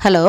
Hello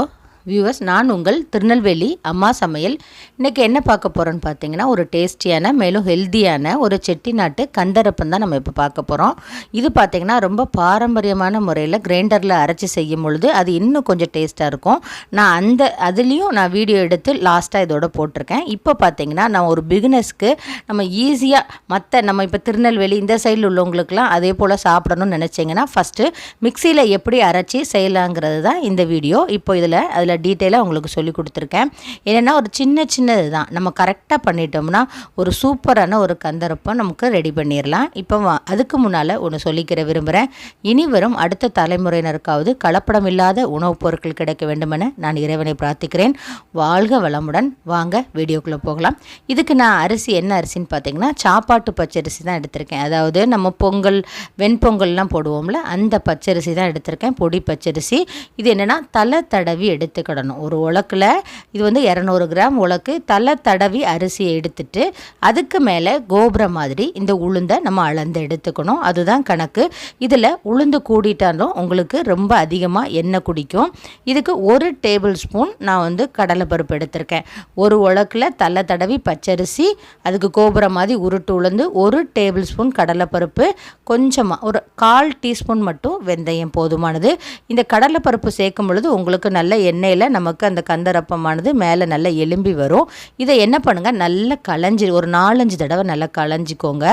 viewers நான் உங்கள் திருநெல்வேலி அம்மா சமையல். இன்றைக்கி என்ன பார்க்க போகிறோன்னு பார்த்தீங்கன்னா ஒரு டேஸ்டியான மேலும் ஹெல்த்தியான ஒரு செட்டிநாட்டு கந்தரப்பம் தான் நம்ம இப்போ பார்க்க போகிறோம் இது பார்த்திங்கன்னா ரொம்ப பாரம்பரியமான முறையில் கிரைண்டரில் அரைச்சி செய்யும் பொழுது அது இன்னும் கொஞ்சம் டேஸ்ட்டாக இருக்கும். நான் அந்த அதுலேயும் நான் வீடியோ எடுத்து லாஸ்ட்டாக இதோட போட்டிருக்கேன். இப்போ பார்த்தீங்கன்னா நான் ஒரு பிகினஸ்க்கு நம்ம ஈஸியாக மற்ற நம்ம இப்போ திருநெல்வேலி இந்த சைடில் உள்ளவங்களுக்குலாம் அதே போல் சாப்பிடணும்னு நினச்சிங்கன்னா ஃபஸ்ட்டு மிக்சியில் எப்படி அரைச்சி செய்யலாங்கிறது தான் இந்த வீடியோ இப்போ இதில் அதில் டீட்டெயிலாக உங்களுக்கு சொல்லி கொடுத்துருக்கேன். என்னென்னா ஒரு சின்ன சின்னது தான். நம்ம கரெக்டாக பண்ணிட்டோம்னா ஒரு சூப்பரான ஒரு கந்தரப்பம் நமக்கு ரெடி பண்ணிடலாம் இப்போ அதுக்கு முன்னால் ஒன்று சொல்லிக்கிற விரும்புகிறேன் இனி வரும் அடுத்த தலைமுறையினருக்காவது கலப்படம் இல்லாத உணவுப் பொருட்கள் கிடைக்க வேண்டுமென நான் இறைவனை பிரார்த்திக்கிறேன். வாழ்க வளமுடன். வாங்க வீடியோக்குள்ளே போகலாம். இதுக்கு நான் அரிசி என்ன அரிசின்னு பார்த்தீங்கன்னா சாப்பாட்டு பச்சரிசி தான் எடுத்திருக்கேன். அதாவது நம்ம பொங்கல் வெண்பொங்கல்லாம் போடுவோம்ல அந்த பச்சரிசி தான் எடுத்திருக்கேன். பொடி பச்சரிசி. இது என்னென்னா தலை தடவி எடுத்து எடுத்துக்கிடணும். ஒரு உலக்கில் இது வந்து இரநூறு கிராம் உலக்கு தலை தடவி அரிசியை எடுத்துட்டு அதுக்கு மேலே கோபுரம் மாதிரி இந்த உளுந்தை நம்ம அளந்து எடுத்துக்கணும். அதுதான் கணக்கு. இதில் உளுந்து கூடிட்டாலும் உங்களுக்கு ரொம்ப அதிகமாக எண்ணெய் குடிக்கும். இதுக்கு ஒரு டேபிள் ஸ்பூன் நான் வந்து கடலைப்பருப்பு எடுத்திருக்கேன். ஒரு உலக்கில் தலை தடவி பச்சரிசி அதுக்கு கோபுரம் மாதிரி உருட்டு உளுந்து ஒரு டேபிள் ஸ்பூன் கடலைப்பருப்பு கொஞ்சமாக ஒரு கால் டீஸ்பூன் மட்டும் வெந்தயம் போதுமானது. இந்த கடலைப்பருப்பு சேர்க்கும் பொழுது உங்களுக்கு நல்ல எண்ணெய் எண்ணெயில் நமக்கு அந்த கந்தரப்பமானது மேலே நல்லா எலும்பி வரும். இதை என்ன பண்ணுங்கள் நல்லா களைஞ்சி ஒரு நாலஞ்சு தடவை நல்லா களைஞ்சிக்கோங்க.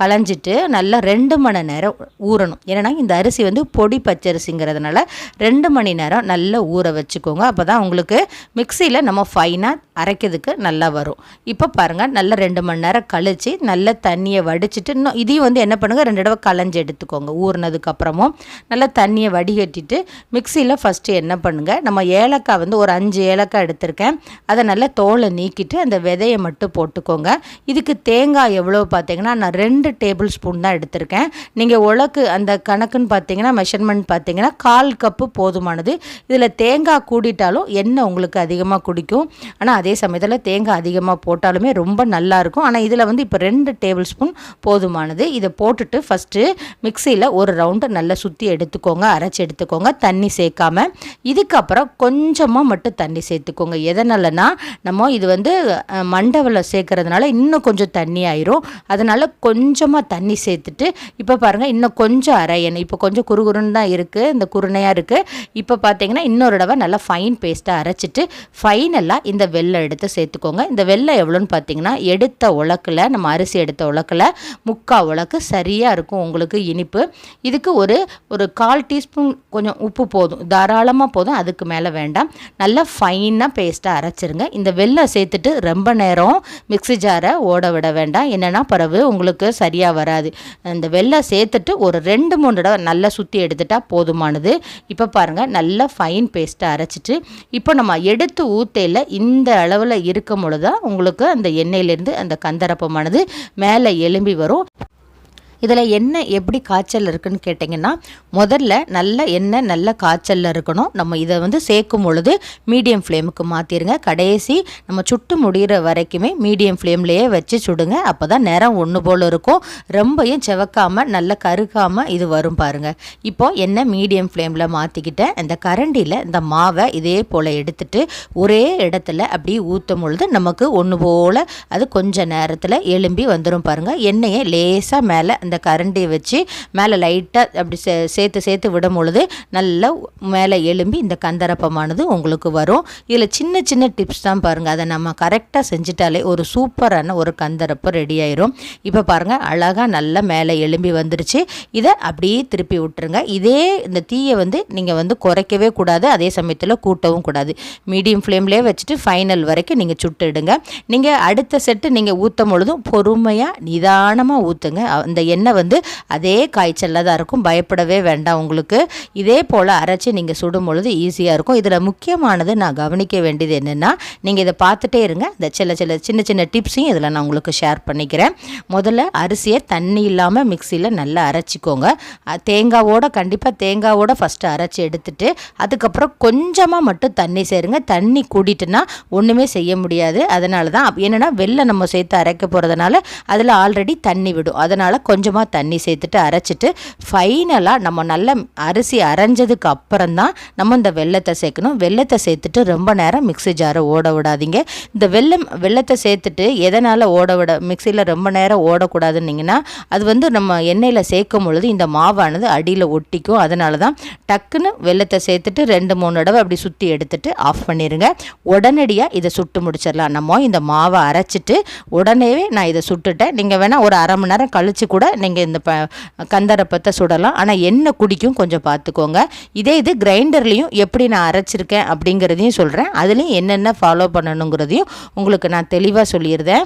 களைஞ்சிட்டு நல்லா ரெண்டு மணி நேரம் ஊறணும். ஏன்னா இந்த அரிசி வந்து பொடி பச்சரிசிங்கிறதுனால ரெண்டு மணி நேரம் நல்லா ஊற வச்சுக்கோங்க. அப்போ தான் உங்களுக்கு மிக்சியில் நம்ம ஃபைனாக அரைக்கிறதுக்கு நல்லா வரும். இப்போ பாருங்கள் நல்லா ரெண்டு மணி நேரம் கழித்து நல்ல தண்ணியை வடிச்சிட்டு இன்னும் இதையும் வந்து என்ன பண்ணுங்கள் ரெண்டு தடவை களைஞ்சி எடுத்துக்கோங்க. ஊறினதுக்கப்புறமும் நல்லா தண்ணியை வடிகட்டிட்டு மிக்சியில் ஃபஸ்ட்டு என்ன பண்ணுங்கள் நம்ம ஏலக்காய் வந்து ஒரு அஞ்சு ஏலக்காய் எடுத்திருக்கேன். அதை நல்லா தோலை நீக்கிட்டு அந்த விதையை மட்டும் போட்டுக்கோங்க. இதுக்கு தேங்காய் எவ்வளோ பார்த்தீங்கன்னா நான் ரெண்டு டேபிள் ஸ்பூன் தான் எடுத்திருக்கேன். நீங்கள் உலக்கு அந்த கணக்குன்னு பார்த்தீங்கன்னா மெஷர்மெண்ட் பார்த்தீங்கன்னா கால் கப்பு போதுமானது. இதில் தேங்காய் கூடிட்டாலும் எண்ணெய் உங்களுக்கு அதிகமாக குடிக்கும். ஆனால் அதே சமயத்தில் தேங்காய் அதிகமாக போட்டாலுமே ரொம்ப நல்லாயிருக்கும் ஆனால் இதில் வந்து இப்போ ரெண்டு டேபிள் ஸ்பூன் போதுமானது. இதை போட்டுட்டு ஃபஸ்ட்டு மிக்சியில் ஒரு ரவுண்டு நல்லா சுற்றி எடுத்துக்கோங்க. அரைச்சி எடுத்துக்கோங்க. தண்ணி சேர்க்காம. இதுக்கப்புறம் கொஞ்சம் கொஞ்சமாக மட்டும் தண்ணி சேர்த்துக்கோங்க. எதனாலனா நம்ம இது வந்து மண்டவில் சேர்க்கறதுனால இன்னும் கொஞ்சம் தண்ணி ஆயிரும். அதனால் கொஞ்சமாக தண்ணி சேர்த்துட்டு இப்போ பாருங்கள் இன்னும் கொஞ்சம் அரையணும் இப்போ கொஞ்சம் குறுகுறுன்னு தான் இருக்குது இந்த குருணையாக இருக்குது இப்போ பார்த்தீங்கன்னா இன்னொரு தடவை நல்லா ஃபைன் பேஸ்ட்டாக அரைச்சிட்டு ஃபைனலாக இந்த வெள்ளை எடுத்து சேர்த்துக்கோங்க. இந்த வெள்ளை எவ்வளோன்னு பார்த்தீங்கன்னா எடுத்த உலக்கில் நம்ம அரிசி எடுத்த உலக்கில் முக்கால் உலக்கு சரியாக இருக்கும் உங்களுக்கு இனிப்பு. இதுக்கு ஒரு ஒரு கால் டீஸ்பூன் கொஞ்சம் உப்பு போதும். தாராளமாக போதும் அதுக்கு மேலே வேண்டாம். நல்லா ஃபைனாக பேஸ்ட்டாக அரைச்சிருங்க. இந்த வெள்ளம் சேர்த்துட்டு ரொம்ப நேரம் மிக்சி ஜாரை ஓட விட வேண்டாம். என்னென்னா பிறகு உங்களுக்கு சரியாக வராது. இந்த வெள்ளம் சேர்த்துட்டு ஒரு ரெண்டு மூணு தடவை நல்லா சுற்றி எடுத்துட்டால் போதுமானது. இப்போ பாருங்கள் நல்லா ஃபைன் பேஸ்ட்டாக அரைச்சிட்டு இப்போ நம்ம எடுத்து ஊற்றையில் இந்த அளவில் இருக்கும் பொழுது தான் உங்களுக்கு அந்த எண்ணெயிலேருந்து அந்த கந்தரப்பமானது மேலே எலும்பி வரும். இதில் எண்ணெய் எப்படி காய்ச்சல் இருக்குன்னு கேட்டிங்கன்னா முதல்ல நல்ல எண்ணெய் நல்ல காய்ச்சலில் இருக்கணும். நம்ம இதை வந்து சேர்க்கும் பொழுது மீடியம் ஃப்ளேமுக்கு மாற்றிடுங்க கடைசி நம்ம சுட்டு முடிகிற வரைக்குமே மீடியம் ஃப்ளேம்லேயே வச்சு சுடுங்க. அப்போ தான் நிறம் ஒன்று போல் இருக்கும். ரொம்பையும் செவக்காமல் நல்லா கருக்காமல் இது வரும் பாருங்கள் இப்போது எண்ணெய் மீடியம் ஃப்ளேமில் மாற்றிக்கிட்டேன் இந்த கரண்டியில் இந்த மாவை இதே போல் எடுத்துட்டு ஒரே இடத்துல அப்படியே ஊற்றும் பொழுது நமக்கு ஒன்று போல் அது கொஞ்சம் நேரத்தில் எலும்பி வந்துடும் பாருங்கள் எண்ணெயை லேசாக மேலே அந்த இந்த கரண்டியை வச்சு மேலே லைட்டாக அப்படி சே சேர்த்து சேர்த்து விடும் பொழுது நல்லா மேலே எலும்பி இந்த கந்தரப்பமானது உங்களுக்கு வரும். இதில் சின்ன சின்ன டிப்ஸ் தான் பாருங்கள் அதை நம்ம கரெக்டாக செஞ்சிட்டாலே ஒரு சூப்பரான ஒரு கந்தரப்பம் ரெடி ஆயிரும். இப்போ பாருங்கள் அழகாக நல்லா மேலே எலும்பி வந்துருச்சு. இதை அப்படியே திருப்பி விட்டுருங்க. இதே இந்த தீயை வந்து நீங்கள் வந்து குறைக்கவே கூடாது. அதே சமயத்தில் கூட்டவும் கூடாது. மீடியம் ஃப்ளேம்லேயே வச்சுட்டு ஃபைனல் வரைக்கும் நீங்கள் சுட்டுடுங்க நீங்கள் அடுத்த செட்டு நீங்கள் ஊற்றும் பொழுதும் பொறுமையாக நிதானமாக ஊற்றுங்க அந்த எண்ணெய் எண்ணெய் வந்து அதே காய்ச்சலில் தான் இருக்கும். பயப்படவே வேண்டாம் உங்களுக்கு. இதே போல் அரைச்சி நீங்கள் சுடும் பொழுது ஈஸியாக இருக்கும். இதில் முக்கியமானது நான் கவனிக்க வேண்டியது என்னென்னா நீங்கள் இதை பார்த்துட்டே இருங்க. இந்த சில சில சின்ன சின்ன டிப்ஸையும் இதில் நான் உங்களுக்கு ஷேர் பண்ணிக்கிறேன். முதல்ல அரிசியை தண்ணி இல்லாமல் மிக்சியில் நல்லா அரைச்சிக்கோங்க. தேங்காவோட கண்டிப்பாக தேங்காவோட ஃபஸ்ட்டு அரைச்சி எடுத்துட்டு அதுக்கப்புறம் கொஞ்சமாக மட்டும் தண்ணி சேருங்க. தண்ணி கூட்டிட்டுனா ஒன்றுமே செய்ய முடியாது. அதனால தான் என்னென்னா வெளில நம்ம சேர்த்து அரைக்க போகிறதுனால அதில் ஆல்ரெடி தண்ணி விடும். அதனால் கொஞ்சம் கொஞ்சமாக தண்ணி சேர்த்துட்டு அரைச்சிட்டு ஃபைனலாக நம்ம நல்ல அரிசி அரைஞ்சதுக்கு அப்புறம் தான் நம்ம இந்த வெள்ளத்தை சேர்க்கணும். வெள்ளத்தை சேர்த்துட்டு ரொம்ப நேரம் மிக்ஸி ஜாரை ஓட விடாதீங்க. இந்த வெள்ளம் வெள்ளத்தை சேர்த்துட்டு எதனால் ஓட விட மிக்சியில் ரொம்ப நேரம் ஓடக்கூடாதுன்னிங்கன்னா அது வந்து நம்ம எண்ணெயில் சேர்க்கும் பொழுது இந்த மாவானது அடியில் ஒட்டிக்கும். அதனால தான் டக்குன்னு வெள்ளத்தை சேர்த்துட்டு ரெண்டு மூணு தடவை அப்படி சுற்றி எடுத்துட்டு ஆஃப் பண்ணிடுங்க உடனடியாக இதை சுட்டு முடிச்சிடலாம். நம்ம இந்த மாவை அரைச்சிட்டு உடனேவே நான் இதை சுட்டுட்டேன். நீங்கள் வேணால் ஒரு அரை மணி நேரம் கழித்து கூட நீங்கள் இந்த ப கந்தரப்பத்தை சுடலாம். ஆனால் எண்ணெய் குடிக்கும் கொஞ்சம் பார்த்துக்கோங்க இதே இது கிரைண்டர்லேயும் எப்படி நான் அரைச்சிருக்கேன் அப்படிங்கிறதையும் சொல்கிறேன் அதுலேயும் என்னென்ன ஃபாலோ பண்ணணுங்கிறதையும் உங்களுக்கு நான் தெளிவாக சொல்லியிருந்தேன்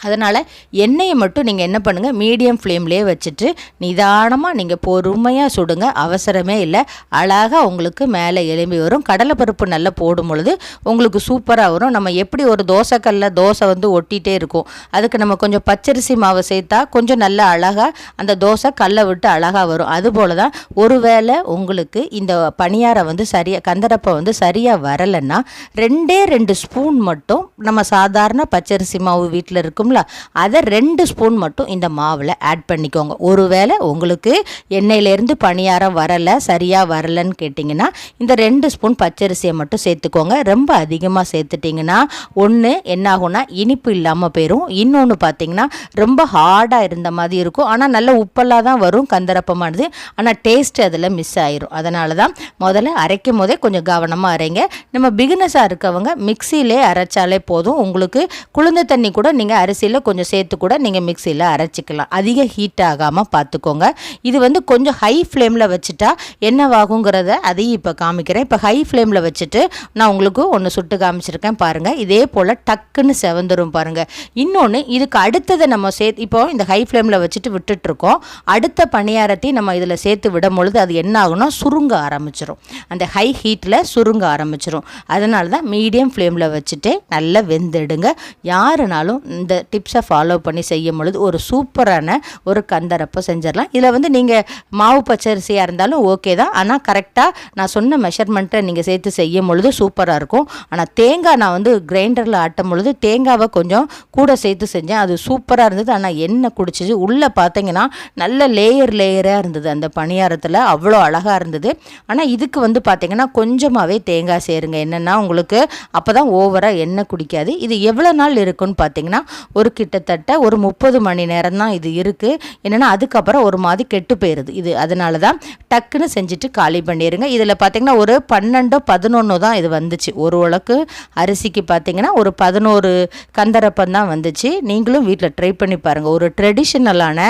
அதனால் எண்ணெயை மட்டும் நீங்கள் என்ன பண்ணுங்கள் மீடியம் ஃப்ளேம்லேயே வச்சுட்டு நிதானமாக நீங்கள் பொறுமையாக சுடுங்க. அவசரமே இல்லை. அழகாக உங்களுக்கு மேலே எலும்பி வரும். கடலைப்பருப்பு நல்லா போடும் பொழுது உங்களுக்கு சூப்பராக வரும். நம்ம எப்படி ஒரு தோசைக்கல்ல தோசை வந்து ஒட்டிகிட்டே இருக்கும். அதுக்கு நம்ம கொஞ்சம் பச்சரிசி மாவை சேர்த்தா கொஞ்சம் நல்லா அழகாக அந்த தோசை கல்லை விட்டு அழகாக வரும். அதுபோல் தான் ஒருவேளை உங்களுக்கு இந்த பணியாரம் வந்து சரியாக கந்தரப்பை வந்து சரியாக வரலைன்னா ரெண்டே ரெண்டு ஸ்பூன் மட்டும் நம்ம சாதாரண பச்சரிசி மாவு வீட்டில் இருக்கும் இருக்கும்ல அதை ரெண்டு ஸ்பூன் மட்டும் இந்த மாவில் ஆட் பண்ணிக்கோங்க. ஒருவேளை உங்களுக்கு எண்ணெயிலேருந்து பணியாரம் வரலை சரியாக வரலைன்னு கேட்டிங்கன்னா இந்த ரெண்டு ஸ்பூன் பச்சரிசியை மட்டும் சேர்த்துக்கோங்க. ரொம்ப அதிகமாக சேர்த்துட்டிங்கன்னா ஒன்று என்ன ஆகும்னா இனிப்பு இல்லாமல் போயிடும் இன்னொன்று பார்த்தீங்கன்னா ரொம்ப ஹார்டாக இருந்த மாதிரி இருக்கும். ஆனால் நல்ல உப்பெல்லாம் தான் வரும் கந்தரப்பமானது. ஆனால் டேஸ்ட் அதில் மிஸ் ஆயிரும். அதனால தான் முதல்ல அரைக்கும் போதே கொஞ்சம் கவனமாக அரைங்க. நம்ம பிகினஸாக இருக்கவங்க மிக்சியிலே அரைச்சாலே போதும். உங்களுக்கு குளிர்ந்த தண்ணி கூட நீங்கள் அரை அரிசியில் கொஞ்சம் சேர்த்து கூட நீங்கள் மிக்சியில் அரைச்சிக்கலாம். அதிக ஹீட் ஆகாமல் பார்த்துக்கோங்க இது வந்து கொஞ்சம் ஹை ஃப்ளேமில் வச்சுட்டா என்னவாகுங்கிறத அதையும் இப்போ காமிக்கிறேன். இப்போ ஹை ஃப்ளேமில் வச்சுட்டு நான் உங்களுக்கு ஒன்று சுட்டு காமிச்சிருக்கேன் பாருங்கள் இதே போல் டக்குன்னு செவந்துடும் பாருங்கள் இன்னொன்று இதுக்கு அடுத்ததை நம்ம சேர்த்து இப்போ இந்த ஹை ஃப்ளேமில் வச்சுட்டு விட்டுட்ருக்கோம். அடுத்த பணியாரத்தையும் நம்ம இதில் சேர்த்து விடும் பொழுது அது என்ன ஆகும்னா சுருங்க ஆரம்பிச்சிடும் அந்த ஹை ஹீட்டில் சுருங்க ஆரம்பிச்சிடும் அதனால தான் மீடியம் ஃப்ளேமில் வச்சுட்டு நல்லா வெந்தெடுங்க. யாருனாலும் இந்த டிப்ஸை ஃபாலோ பண்ணி செய்யும் பொழுது ஒரு சூப்பரான ஒரு கந்தரப்பை செஞ்சிடலாம். இதில் வந்து நீங்கள் மாவு பச்சரிசியாக இருந்தாலும் ஓகே தான். ஆனால் கரெக்டாக நான் சொன்ன மெஷர்மெண்ட்டை நீங்கள் சேர்த்து செய்யும் பொழுது சூப்பராக இருக்கும். ஆனால் தேங்காய் நான் வந்து கிரைண்டரில் ஆட்டும் பொழுது தேங்காவை கொஞ்சம் கூட சேர்த்து செஞ்சேன். அது சூப்பராக இருந்தது. ஆனால் எண்ணெய் குடிச்சிச்சு. உள்ளே பார்த்தீங்கன்னா நல்ல லேயர் லேயராக இருந்தது. அந்த பணியாரத்தில் அவ்வளோ அழகாக இருந்தது. ஆனால் இதுக்கு வந்து பார்த்திங்கன்னா கொஞ்சமாகவே தேங்காய் சேருங்க. என்னென்னா உங்களுக்கு அப்போ தான் ஓவராக எண்ணெய் குடிக்காது. இது எவ்வளோ நாள் இருக்குன்னு பார்த்தீங்கன்னா ஒரு கிட்டத்தட்ட ஒரு முப்பது மணி நேரம் தான் இது இருக்குது என்னென்னா அதுக்கப்புறம் ஒரு மாதிரி கெட்டு போயிடுது இது அதனால தான் டக்குன்னு செஞ்சுட்டு காலி பண்ணிடுங்க இதில் பார்த்திங்கன்னா ஒரு பன்னெண்டோ பதினொன்று தான் இது வந்துச்சு. ஒரு உலக்கு அரிசிக்கு பார்த்திங்கன்னா ஒரு பதினோரு கந்தரப்பம் தான் வந்துச்சு. நீங்களும் வீட்டில் ட்ரை பண்ணி பாருங்கள் ஒரு ட்ரெடிஷ்னலான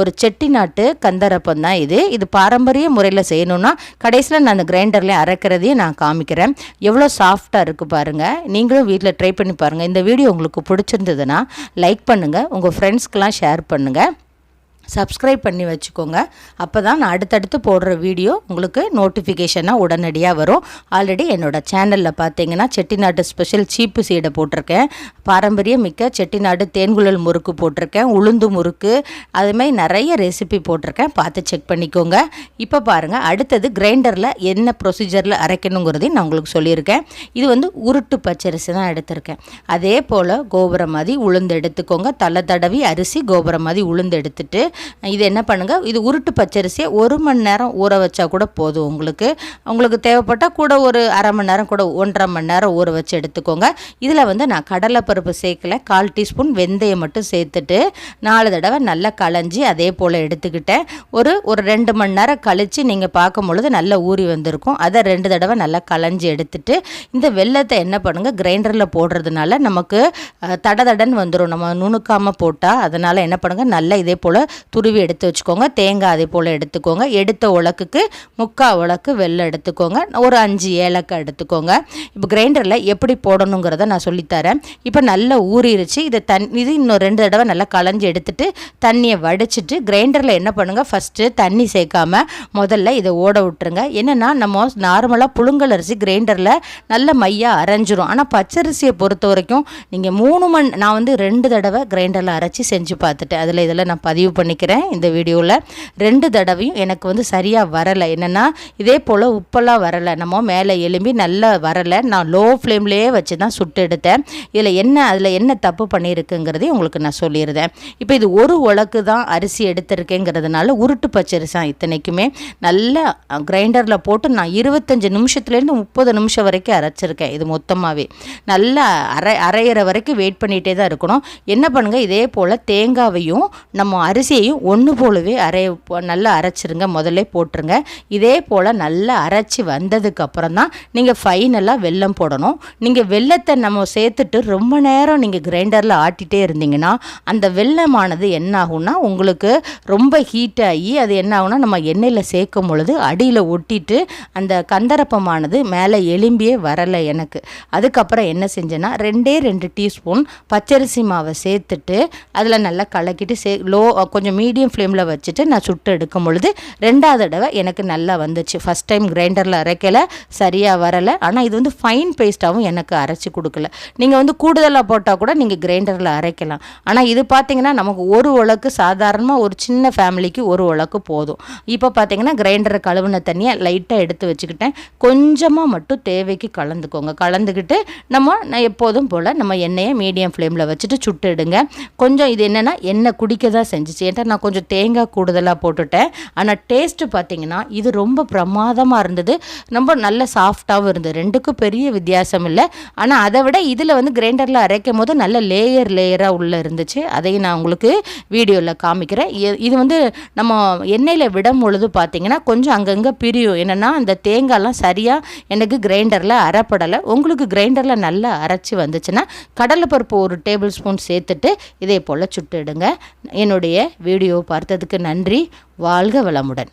ஒரு செட்டிநாட்டு கந்தரப்பம் தான் இது. இது பாரம்பரிய முறையில் செய்யணும்னா கடைசியில் நான் அந்த கிரைண்டர்லேயே அரைக்கிறதையும் நான் காமிக்கிறேன். எவ்வளோ சாஃப்டாக இருக்குது பாருங்கள் நீங்களும் வீட்டில் ட்ரை பண்ணி பாருங்கள் இந்த வீடியோ உங்களுக்கு பிடிச்சிருந்ததுன்னா லைக் பண்ணுங்கள் உங்கள் ஃப்ரெண்ட்ஸ்க்கெலாம் ஷேர் பண்ணுங்கள் சப்ஸ்கிரைப் பண்ணி வச்சுக்கோங்க. அப்போ தான் நான் அடுத்தடுத்து போடுற வீடியோ உங்களுக்கு நோட்டிஃபிகேஷனாக உடனடியாக வரும். ஆல்ரெடி என்னோடய சேனலில் பார்த்தீங்கன்னா செட்டிநாட்டு ஸ்பெஷல் சீப்பு சீடை போட்டிருக்கேன். பாரம்பரிய மிக்க செட்டிநாடு தேன்குழல் முறுக்கு போட்டிருக்கேன். உளுந்து முறுக்கு அதுமாதிரி நிறைய ரெசிபி போட்டிருக்கேன். பார்த்து செக் பண்ணிக்கோங்க. இப்போ பாருங்கள் அடுத்தது கிரைண்டரில் என்ன ப்ரொசீஜரில் அரைக்கணுங்கிறதையும் நான் உங்களுக்கு சொல்லியிருக்கேன். இது வந்து உருட்டு பச்சரிசி தான் எடுத்திருக்கேன். அதே போல் கோபுரம் மாதிரி உளுந்து எடுத்துக்கோங்க. தலை தடவி அரிசி கோபுரம் மாதிரி உளுந்து எடுத்துட்டு இது என்ன பண்ணுங்கள் இது உருட்டு பச்சரிசியை ஒரு மணி நேரம் ஊற வச்சா கூட போதும் உங்களுக்கு. உங்களுக்கு தேவைப்பட்டால் கூட ஒரு அரை மணி நேரம் கூட ஒன்றரை மணி நேரம் ஊற வச்சு எடுத்துக்கோங்க. இதில் வந்து நான் கடலைப்பருப்பு சேர்க்கல. கால் டீஸ்பூன் வெந்தயம் மட்டும் சேர்த்துட்டு நாலு தடவை நல்லா களைஞ்சி அதே போல் எடுத்துக்கிட்டேன். ஒரு ஒரு ரெண்டு மணி நேரம் கழித்து நீங்கள் பார்க்கும் பொழுது நல்லா ஊறி வந்திருக்கும். அதை ரெண்டு தடவை நல்லா களைஞ்சி எடுத்துட்டு இந்த வெள்ளத்தை என்ன பண்ணுங்கள் கிரைண்டரில் போடுறதுனால நமக்கு தட தடன்னு வந்துடும் நம்ம நுணுக்காமல் போட்டால் அதனால் என்ன பண்ணுங்கள் நல்லா இதே போல் துருவி எடுத்து வச்சுக்கோங்க. தேங்காய் அதே போல் எடுத்துக்கோங்க. எடுத்த உலக்குக்கு முக்கால் உலக்கு வெள்ளை எடுத்துக்கோங்க. ஒரு அஞ்சு ஏலக்காய் எடுத்துக்கோங்க. இப்போ கிரைண்டரில் எப்படி போடணுங்கிறத நான் சொல்லித்தரேன். இப்போ நல்லா ஊறிடுச்சு இதை தண் இது இன்னும் ரெண்டு தடவை நல்லா களைஞ்சி எடுத்துட்டு தண்ணியை வடிச்சிட்டு கிரைண்டரில் என்ன பண்ணுங்கள் ஃபஸ்ட்டு தண்ணி சேர்க்காம முதல்ல இதை ஓட விட்டுருங்க. என்னென்னா நம்ம நார்மலாக புழுங்கல் அரிசி கிரைண்டரில் நல்ல மையாக அரைஞ்சிரும். ஆனால் பச்சரிசியை பொறுத்த வரைக்கும் நீங்கள் மூணு மண் நான் வந்து ரெண்டு தடவை கிரைண்டரில் அரைச்சி செஞ்சு பார்த்துட்டேன். அதில் இதில் நான் பதிவு பண்ணிக்கிறேன். காமிக்கிறேன் இந்த வீடியோவில் ரெண்டு தடவையும் எனக்கு வந்து சரியாக வரலை. என்னென்னா இதே போல் உப்பெல்லாம் வரலை. நம்ம மேலே எலும்பி நல்லா வரலை. நான் லோ ஃப்ளேம்லேயே வச்சு தான் சுட்டு எடுத்தேன். இதில் என்ன அதில் என்ன தப்பு பண்ணியிருக்குங்கிறதையும் உங்களுக்கு நான் சொல்லியிருந்தேன் இப்போ இது ஒரு உலக்கு தான் அரிசி எடுத்திருக்கேங்கிறதுனால உருட்டு பச்சரிசா இத்தனைக்குமே. நல்லா கிரைண்டரில் போட்டு நான் இருபத்தஞ்சி நிமிஷத்துலேருந்து முப்பது நிமிஷம் வரைக்கும் அரைச்சிருக்கேன் இது மொத்தமாகவே நல்லா அரை அரையிற வரைக்கும் வெயிட் பண்ணிகிட்டே தான் இருக்கணும். என்ன பண்ணுங்கள் இதே போல் தேங்காவையும் நம்ம அரிசியையும் ஒன்று போலவே அரைய நல்லா அரைச்சிருங்க. முதல்ல போட்டுருங்க. இதே போல் நல்லா அரைச்சி வந்ததுக்கப்புறம் தான் நீங்கள் ஃபைனலாக வெல்லம் போடணும். நீங்கள் வெள்ளத்தை நம்ம சேர்த்துட்டு ரொம்ப நேரம் நீங்கள் கிரைண்டரில் ஆட்டிகிட்டே இருந்தீங்கன்னா அந்த வெள்ளமானது என்ன ஆகும்னா உங்களுக்கு ரொம்ப ஹீட் ஆகி அது என்ன ஆகும்னா நம்ம எண்ணெயில் சேர்க்கும் பொழுது அடியில் ஒட்டிட்டு அந்த கந்தரப்பமானது மேலே எலும்பியே வரலை எனக்கு. அதுக்கப்புறம் என்ன செஞ்சேன்னா ரெண்டே ரெண்டு டீஸ்பூன் பச்சரிசி மாவை சேர்த்துட்டு அதில் நல்லா கலக்கிட்டு சே லோ கொஞ்சம் மீடியம் ஃப்ளேமில் வச்சுட்டு நான் சுட்டு எடுக்கும் பொழுது ரெண்டாவது தடவை எனக்கு நல்லா வந்துச்சு. ஃபஸ்ட் டைம் கிரைண்டரில் அரைக்கல சரியாக வரலை. ஆனால் இது வந்து ஃபைன் பேஸ்ட்டாகவும் எனக்கு அரைச்சி கொடுக்கல. நீங்கள் வந்து கூடுதலாக போட்டால் கூட நீங்கள் கிரைண்டரில் அரைக்கலாம். ஆனால் இது பார்த்தீங்கன்னா நமக்கு ஒரு உலக்கு சாதாரணமாக ஒரு சின்ன ஃபேமிலிக்கு ஒரு உலக்கு போதும். இப்போ பார்த்தீங்கன்னா கிரைண்டரை கழுவுன தண்ணியை லைட்டாக எடுத்து வச்சுக்கிட்டேன். கொஞ்சமாக மட்டும் தேவைக்கு கலந்துக்கோங்க. கலந்துக்கிட்டு நம்ம நான் எப்போதும் போல் நம்ம எண்ணெயை மீடியம் ஃப்ளேமில் வச்சுட்டு சுட்டு எடுங்க. கொஞ்சம் இது என்னென்னா எண்ணெய் குடிக்க தான் செஞ்சிச்சு. ஏன்டா நான் கொஞ்சம் தேங்காய் கூடுதலாக போட்டுட்டேன். ஆனால் டேஸ்ட்டு பார்த்தீங்கன்னா இது ரொம்ப பிரமாதமாக இருந்தது. ரொம்ப நல்ல சாஃப்டாகவும் இருந்தது. ரெண்டுக்கும் பெரிய வித்தியாசம் இல்லை. ஆனால் அதை விட இதில் வந்து கிரைண்டரில் அரைக்கும் போது நல்ல லேயர் லேயராக உள்ளே இருந்துச்சு. அதையும் நான் உங்களுக்கு வீடியோவில் காமிக்கிறேன். இது வந்து நம்ம எண்ணெயில் விடும் பொழுது பார்த்தீங்கன்னா கொஞ்சம் அங்கங்கே பிரியும். என்னென்னா அந்த தேங்காய்லாம் சரியாக எனக்கு கிரைண்டரில் அரைப்படலை. உங்களுக்கு கிரைண்டரில் நல்லா அரைச்சி வந்துச்சுன்னா கடலைப்பருப்பு ஒரு டேபிள் ஸ்பூன் சேர்த்துட்டு இதே போல் சுட்டுடுங்க என்னுடைய வீடியோ பார்த்ததுக்கு நன்றி. வாழ்க வளமுடன்.